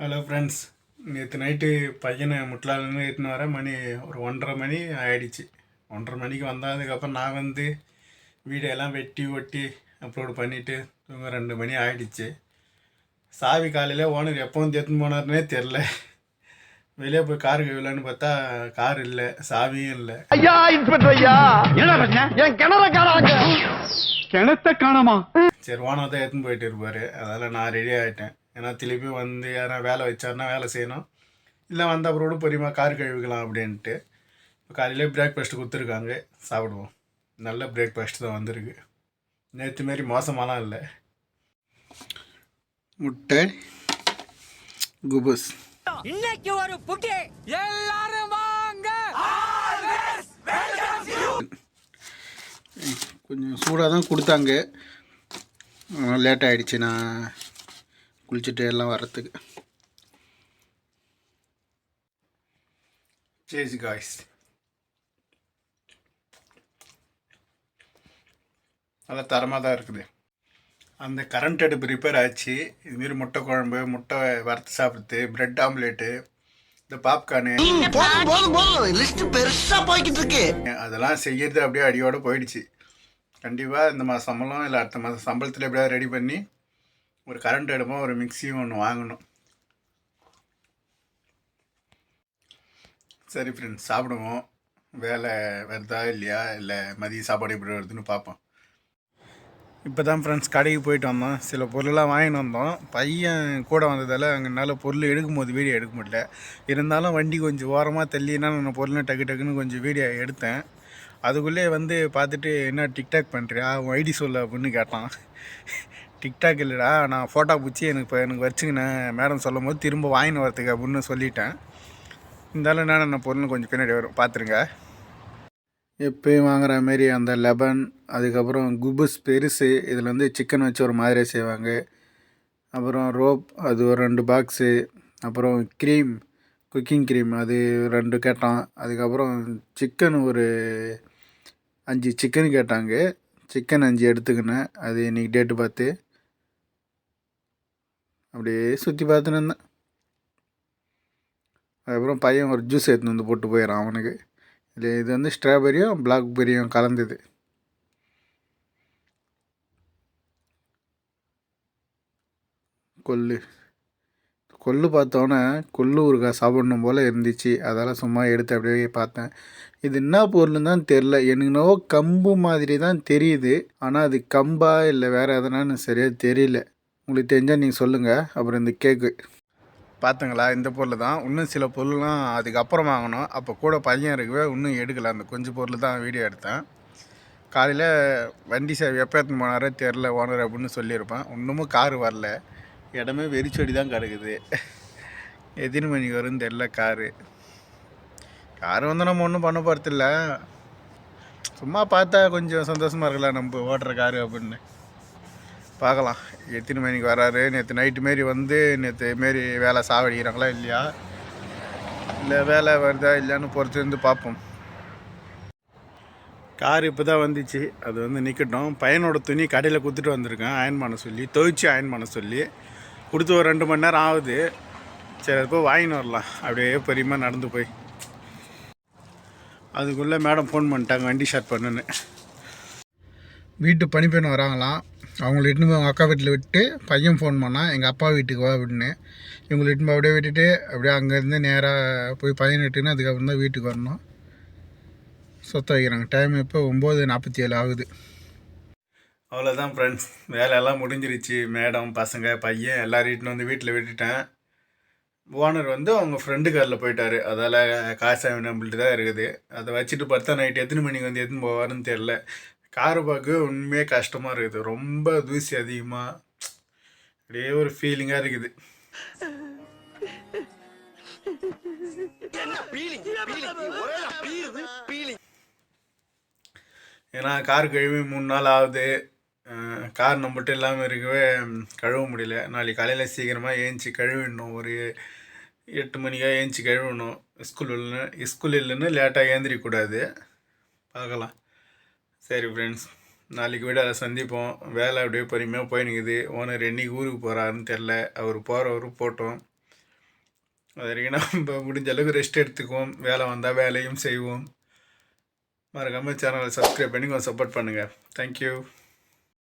Hello friends நேற்று night பையனை முட்லாலேருந்து ஏற்றுன்னு வர மணி ஒரு ஒன்றரை மணி ஆயிடுச்சு. ஒன்றரை மணிக்கு வந்ததுக்கப்புறம் நான் வந்து வீடியோலாம் வெட்டி ஒட்டி அப்லோடு பண்ணிவிட்டு தூங்க ரெண்டு மணி ஆயிடுச்சு. சாவி காலையில் ஓனர் எப்போ வந்து எடுத்துன்னு போனார்னே தெரில வெளியே போய் கார் கழுவலான்னு பார்த்தா கார் இல்லை சாவியும் இல்லை. ஐயா இன்ஸ்பெக்டர் ஐயா. என்ன பிரச்சனை? என் கிணற காணாங்க. கிணத்த காணாமா? சரி ஓனர் தான் எடுத்துன்னு போயிட்டு இருப்பார். அதனால் நான் ரெடி ஆகிட்டேன் ஏன்னா திருப்பி வந்து யாரா வேலை வச்சாருன்னா வேலை செய்யணும். இல்லை வந்த அப்புறம் பொறியமா கார் கழுவிக்கலாம் அப்படின்ட்டு. இப்போ காலையிலே பிரேக்ஃபாஸ்ட் கொடுத்துருக்காங்க. சாப்பிடுவோம். நல்ல பிரேக்ஃபாஸ்ட் தான் வந்திருக்கு. நேற்று மாரி மோசமாலாம் இல்லை. முட்டை குபஸ். இன்னைக்கு ஒரு புட்டி எல்லாரும் வாங்க. கொஞ்சம் சூடாக தான் கொடுத்தாங்க லேட் ஆகிடுச்சு நான் குளிச்சுட்டு எல்லாம் வர்றதுக்கு. சேஸ் காய்ஸ் நல்லா தரமாக தான் இருக்குது. அந்த கரண்ட் அடுப்பு ரிப்பேர் ஆச்சு. இதுமாரி முட்டை குழம்பு முட்டை வறுத்து சாப்பிடுறது பிரெட் ஆம்லேட்டு இந்த பாப்கார்னு அதெல்லாம் செய்யறது அப்படியே அடியோட போயிடுச்சு. கண்டிப்பாக இந்த மாதம் சம்பளம் இல்லை அடுத்த மாதம் சம்பளத்தில் எப்படியாவது ரெடி பண்ணி ஒரு கரண்ட் அடுப்பும் ஒரு மிக்சியும் ஒன்று வாங்கணும். சரி ஃப்ரெண்ட்ஸ் சாப்பிடுவோம். வேலை வருதா இல்லையா? இல்லை மதிய சாப்பாடு எப்படி வருதுன்னு பார்ப்போம். இப்போ தான் ஃப்ரெண்ட்ஸ் கடைக்கு போயிட்டு வந்தோம். சில பொருளெலாம் வாங்கிட்டு வந்தோம். பையன் கூட வந்ததால் அங்கனால பொருள் எடுக்கும்போது வீடியோ எடுக்க முடியல. இருந்தாலும் வண்டி கொஞ்சம் ஓரமாக தள்ளினா நான் பொருள் டக்கு டக்குன்னு கொஞ்சம் வீடியோ எடுத்தேன். அதுக்குள்ளே வந்து பார்த்துட்டு என்ன டிக்டாக் பண்ணுறியா ஐடி சொல்லு அப்படின்னு கேட்டான். டிக்டாக் இல்லைடா நான் ஃபோட்டோ பிடிச்சி எனக்கு இப்போ எனக்கு வச்சுக்கினேன். மேடம் சொல்லும் போது திரும்ப வாங்கின்னு வரத்துக்கு அப்படின்னு சொல்லிட்டேன். இருந்தாலும் நான் பொருள்னு பொருள் கொஞ்சம் பின்னாடி வரும். பார்த்துருங்க எப்பயும் வாங்குற மாரி அந்த லெபன் அதுக்கப்புறம் குபுஸ் பெருசு இதில் வந்து சிக்கன் வச்சு ஒரு மாதிரியே செய்வாங்க. அப்புறம் ரோப் அது ஒரு ரெண்டு பாக்ஸு அப்புறம் க்ரீம் குக்கிங் க்ரீம் அது ரெண்டு கேட்டோம். அதுக்கப்புறம் சிக்கன் ஒரு அஞ்சு சிக்கன் கேட்டாங்க. சிக்கன் அஞ்சு எடுத்துக்கினேன். அது இன்றைக்கி டேட்டு பார்த்து. அப்படியே சுற்றி பார்த்துன்னு இருந்தேன். அதுக்கப்புறம் பையன் ஒரு ஜூஸ் எடுத்துன்னு வந்து போட்டு போயிடறான் அவனுக்கு. இது இது வந்து ஸ்ட்ராபெரியும் பிளாக்பெரியும் கலந்தது. கொல்லு கொல்லு பார்த்தோன்னே கொல்லு ஊறுகாய் சாப்பிடணும் போல் இருந்துச்சு. அதால் சும்மா எடுத்து அப்படியே பார்த்தேன். இது என்ன பொருள்னு தான் தெரில எனக்கு கம்பு மாதிரி தான் தெரியுது. ஆனால் அது கம்பா இல்லை வேறு எதனான்னு சரியாக தெரியல. உங்களுக்கு தெரிஞ்சால் நீங்கள் சொல்லுங்கள் அப்புறம் இந்த கேக்கு. பார்த்துங்களா இந்த பொருள் தான். இன்னும் சில பொருள்லாம் அதுக்கப்புறம் வாங்கணும். அப்போ கூட பையன் இருக்கவே இன்னும் எடுக்கல. அந்த கொஞ்சம் பொருள் தான் வீடியோ எடுத்தேன். காலையில் வண்டி சேவை எப்போ எடுத்துன்னு போனாரே தெரில ஓனர் அப்படின்னு சொல்லியிருப்பேன். இன்னமும் காரு வரல. இடமே வெறிச்சொடி தான் கிடக்குது. எத்தனை மணிக்கு வரும்னு தெரில காரு. காரு வந்து நம்ம ஒன்றும் பண்ண போகிறதில்ல சும்மா பார்த்தா கொஞ்சம் சந்தோஷமாக இருக்கலாம் நம்ம ஓட்டுற காரு அப்படின்னு. பார்க்கலாம். எத்தனை மணிக்கு வராரு? நேற்று நைட்டு மாரி வந்து நேற்று மாரி வேலை சாவடிக்கிறாங்களா இல்லையா? இல்லை வேலை வருதா இல்லையான்னு பொறுத்து இருந்து பார்ப்போம். கார் இப்போ தான் வந்துச்சு. அது வந்து நிற்கட்டும் பையனோட துணி கடையில் கொடுத்துட்டு வந்திருக்கேன். அயன் பண்ண சொல்லி துவைச்சி அயன் பண்ண சொல்லி. கொடுத்து ஒரு ரெண்டு மணி நேரம் ஆகுது. சரி அது போய் வாங்கின்னு வரலாம். அப்படியே பெரியமாக நடந்து போய். அதுக்குள்ளே மேடம் ஃபோன் பண்ணிட்டாங்க. வண்டி ஷார்ட் பண்ணுன்னு. வீட்டு பணிப்பெண் வராங்களாம். அவங்கள இட்டுன்னு போய் அவங்க அக்கா வீட்டில் விட்டு பையன் ஃபோன் பண்ணான் எங்கள் அப்பா வீட்டுக்கு வா அப்படின்னு இவங்களை இட்டுன்னு போய் அப்படியே விட்டுட்டு அப்படியே அங்கேருந்து நேராக போய் பையன் இட்டுன்னு அதுக்கப்புறம் தான் வீட்டுக்கு வரணும். சொத்த வைக்கிறாங்க. டைம் இப்போ ஒம்பது நாற்பத்தி ஏழு ஆகுது. அவ்வளோதான் ஃப்ரெண்ட்ஸ் வேலையெல்லாம் முடிஞ்சிருச்சு. மேடம் பசங்க பையன் எல்லாரும் இட்டுன்னு வந்து வீட்டில் விட்டுட்டேன். ஓனர் வந்து அவங்க ஃப்ரெண்டு காரில் போயிட்டாரு. அதால் காசு நம்மள்ட்ட தான் இருக்குது. அதை வச்சுட்டு பார்த்தா நைட் எத்தனை மணிக்கு வந்து எத்தனை போவாருன்னு தெரில காரு பார்க்க உண்மையே கஷ்டமாக இருக்குது. ரொம்ப தூசி அதிகமாக அப்படியே ஒரு ஃபீலிங்காக இருக்குது. ஏன்னா கார் கழுவி மூணு நாள் ஆகுது. கார் நம்மகிட்ட இல்லாமல் இருக்கவே கழுவ முடியல. நாளைக்கு காலையில் சீக்கிரமாக ஏஞ்சி கழுவிடணும். ஒரு எட்டு மணிக்காக ஏஞ்சி கழுவணும். ஸ்கூல் இல்லைன்னு ஸ்கூல் இல்லைன்னு லேட்டாக ஏந்திரிக்கூடாது பார்க்கலாம். சரி ஃப்ரெண்ட்ஸ் நாளைக்கு விட அதை சந்திப்போம். வேலை அப்படியே பொறுமையாக போயினுக்குது ஓனர் என்னைக்கு ஊருக்கு போகிறாருன்னு தெரில அவர் போகிறவரு போட்டோம். அது வரைக்கும் நம்ம முடிஞ்ச அளவுக்கு ரெஸ்ட் எடுத்துக்குவோம். வேலை வந்தால் வேலையும் செய்வோம். மறக்காமல் சேனலை சப்ஸ்கிரைப் பண்ணி கொஞ்சம் சப்போர்ட் பண்ணுங்கள் தேங்க்யூ